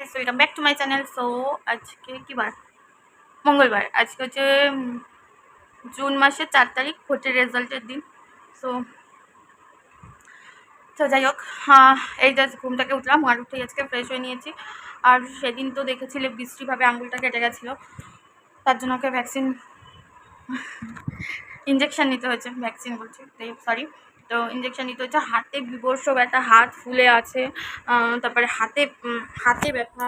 Welcome back to my channel so আজকে কি বার? মঙ্গলবার। আজকে হচ্ছে জুন মাসের চার তারিখ, ভোটের রেজাল্টের দিন। সো তো যাই হোক এই জাস্ট ঘুম থেকে উঠলাম আর উঠেই আজকে ফ্রেশ হয়ে নিয়েছি। আর সেদিন তো দেখেছিলে বৃষ্টিভাবে আঙুলটা কেটে গেছিল। তার জন্য ওকে ভ্যাকসিন ইঞ্জেকশন নিতে হয়েছে ভ্যাকসিন বলছি। সরি তো ইঞ্জেকশন নিতে হচ্ছে। হাতে বিবর্ষ ব্যথা, হাত ফুলে আছে তারপরে হাতে হাতে ব্যথা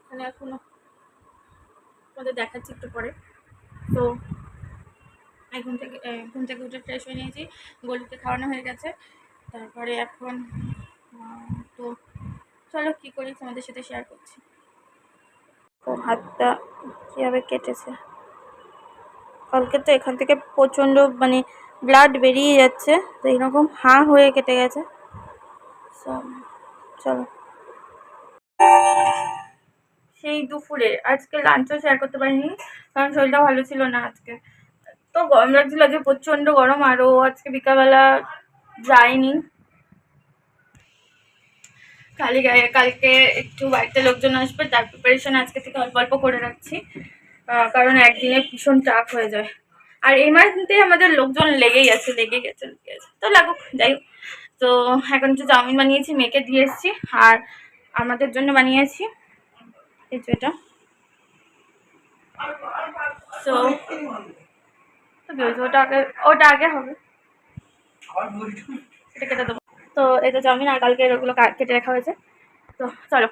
এখানে এখনও তোমাদের দেখাচ্ছি একটু পরে। তো ঘুম থেকে ঘুম থেকে উঠে ফ্রেশ হয়ে নিয়েছি গলিতে খাওয়ানো হয়ে গেছে। তারপরে এখন তো চলো কী করি তোমাদের সাথে শেয়ার করছি। তো হাতটা কীভাবে কেটেছে? কালকে তো এখান থেকে প্রচণ্ড মানে ব্লাড বেরিয়ে যাচ্ছে, তো এইরকম হাঁ হয়ে কেটে গেছে। চলো। সেই দুপুরে, আজকে লাঞ্চও শেয়ার করতে পারিনি, কারণ শরীরটা ভালো ছিল না আজকে। তো গরম লাগছিল আজকে প্রচণ্ড গরম আরও আজকে বিকালবেলা যায়নি। কালি কালকে একটু বাড়িতে লোকজন আসবে, তার প্রিপারেশন আজকে থেকে অল্প অল্প করে রাখছি কারণ একদিনে ভীষণ টাফ হয়ে যায়। আর এই মাসে আমাদের লোকজন লেগেই আছে লেগে গেছে লেগে গেছে তো লাগুক, যাই হোক। তো এখন একটু চাউমিন বানিয়েছি, মেয়েকে দিয়ে এসেছি, আর আমাদের জন্য বানিয়েছি, এই যে এটা। তো তো? ওটা আগে ওটা আগে হবে। এটা কেটে দেবো। তো এই তো চাউমিন, আর কালকে ওগুলো কেটে রাখা হয়েছে। তো চলো।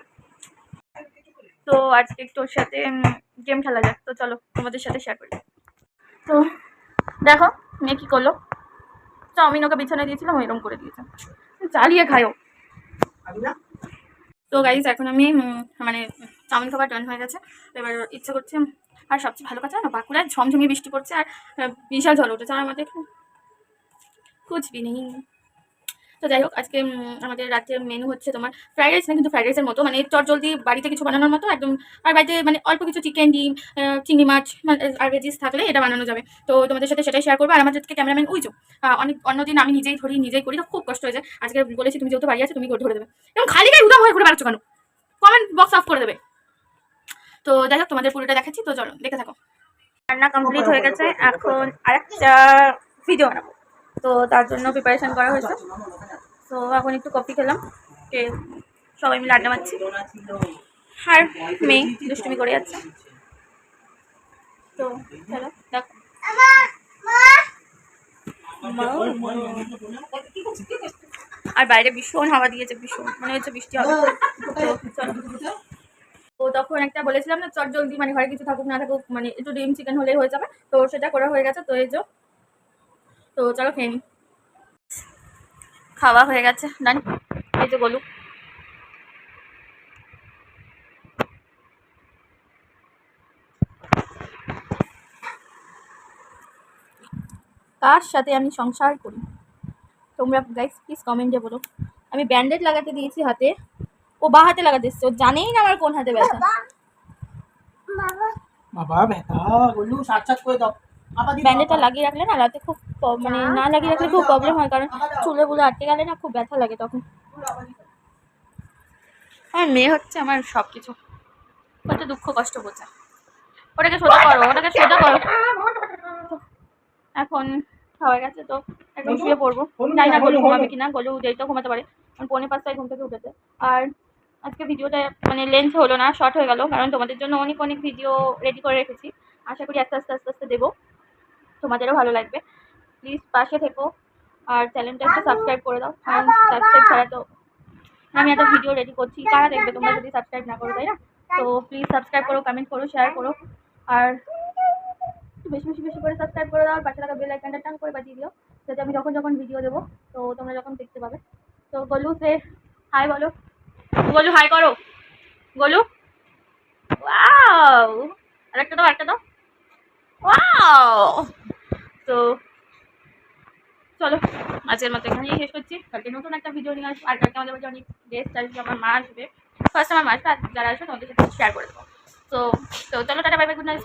তো আজকে একটু ওর সাথে গেম খেলা যাক। তো চলো, তোমাদের সাথে শেয়ার করি। তো দেখো মেয়ে কী করল? চাউমিন ওকে বিছানায় দিয়েছিলাম ওইরকম করে দিয়েছে। চালিয়ে খায়ও তো গাইজ এখন আমি মানে চাউমিন খাবার টান হয়ে গেছে। তো এবার ইচ্ছে করছে আর সবচেয়ে ভালো কথা না বাঁকুড়ায় ঝমঝমিয়ে বৃষ্টি পড়ছে আর বিশাল ঝড় উঠেছে। আর আমাদের কুচবি নেই। তো যাই হোক আজকে আমাদের রাতের মেনু হচ্ছে তোমার ফ্রাইড রাইস না কিন্তু ফ্রাইড রাইসের মতো মানে চট জলদি বাড়িতে কিছু বানানোর মতো একদম আর বাড়িতে মানে অল্প কিছু চিকেন ডিম চিংড়ি মাছ মানে, আর ভেজিস থাকলে এটা বানানো যাবে। তো তোমাদের সাথে সেটাই শেয়ার করব। আর আমাদেরকে ক্যামেরাম্যান উইজো অনেক অন্যদিন আমি নিজেই ধরি নিজেই করি তো খুব কষ্ট হয়ে যায়। আজকে বলেছি তুমি যেহেতু বাড়ি আছে তুমি ধরে দেবে। এবং খালি গায়ে উদাম হয়ে ঘুরে বেড়াচ্ছ কেন? কমেন্ট বক্স অফ করে দেবে। তো যাই হোক তোমাদের পুরোটা দেখাচ্ছি তো চলো দেখে থাকো। রান্না কমপ্লিট হয়ে গেছে এখন আরেকটা ভিডিও বানাবো। তো তার জন্য প্রিপারেশন করা হয়েছে। তো এখন একটু কফি খেলাম সবাই মিলে আড্ডা মারছি। আর মেয়ে দুষ্টুমি করে যাচ্ছে। তো আর বাইরে ভীষণ হাওয়া দিয়েছে, ভীষণ। মনে হচ্ছে বৃষ্টি হবে। তো তখন একটা বলেছিলাম না, চট জলদি মানে ঘরে কিছু থাকুক, না থাকুক মানে একটু ডিম চিকেন হলেই হয়ে যাবে। তো সেটা করা হয়ে গেছে, তো এই তো চলো খেয়ে খাওয়া হয়ে গেছে। ডান এই যে গলু। কার সাথে আমি সংসার করি। তোমরা গাইস প্লিজ কমেন্টে বলো। আমি ব্যান্ডেড লাগাতে দিয়েছি হাতে। ও বা হাতে লাগাতে এসছে। ও জানেই না আমার কোন হাতে ব্যথা। বাবা। ব্যথা। বললু সাক্ষাৎ করে দাও আবার দিও, ব্যান্ডেডটা। লাগিয়ে রাখলে না রাতে খুব মানে না লাগিয়ে রাখলে খুব প্রবলেম হয় কারণ চুলে বুলে আটকে গেলে না খুব ব্যথা লাগে তখন। আমার মেয়ে হচ্ছে আমার সব কিছু কত দুঃখ কষ্ট বোঝা। ওটাকে সোজা করো ওটাকে সোজা করো। এখন খাওয়া গেছে তো একদম শুয়ে পড়ব। জানি না গলু ঘুমাবে কিনা গলু দেরিটা ঘুমাতে পারে। কারণ পৌনে পাঁচটায় ঘুম থেকে উঠেছে। আর আজকে ভিডিওটা মানে লেন্থ হলো না শর্ট হয়ে গেল কারণ তোমাদের জন্য অনেক অনেক ভিডিও রেডি করে রেখেছি। আশা করি আস্তে আস্তে আস্তে আস্তে দেবো। তোমাদেরও ভালো লাগবে। প্লিজ পাশে থেকো আর চ্যানেলটা একটু সাবস্ক্রাইব করে দাও। কারণ সাবস্ক্রাইব ছাড়া তো আমি একটা ভিডিও রেডি করছি কারা দেখবে তোমরা যদি সাবস্ক্রাইব না করো, তাই না? তো প্লিজ সাবস্ক্রাইব করো কমেন্ট করো শেয়ার করো। আর একটু বেশি বেশি বেশি করে সাবস্ক্রাইব করে দাও আর পাশে থাকা বেল আইকনটা টান করে বাজিয়ে দিও, যাতে আমি যখন যখন ভিডিও দেবো, তো তোমরা যখন দেখতে পাবে। তো গলু, সে হাই বলো। গলু হাই করো। গলু। ওয়াও আরেকটা দাও একটা দাও। ওয়াও তো চলো, আজকের মতো এখানেই শেষ করছি। কালকে নতুন একটা ভিডিও নিয়ে আসব। আর কালকে আমাদের বাড়িতে অনেক গেস্ট আসবে, আমার মা আসবে। ফার্স্ট আমার মা আসবে, আর যারা আসবে, তোমাদের সাথে শেয়ার করে দেবো। তো তো চলো, tata bye bye good night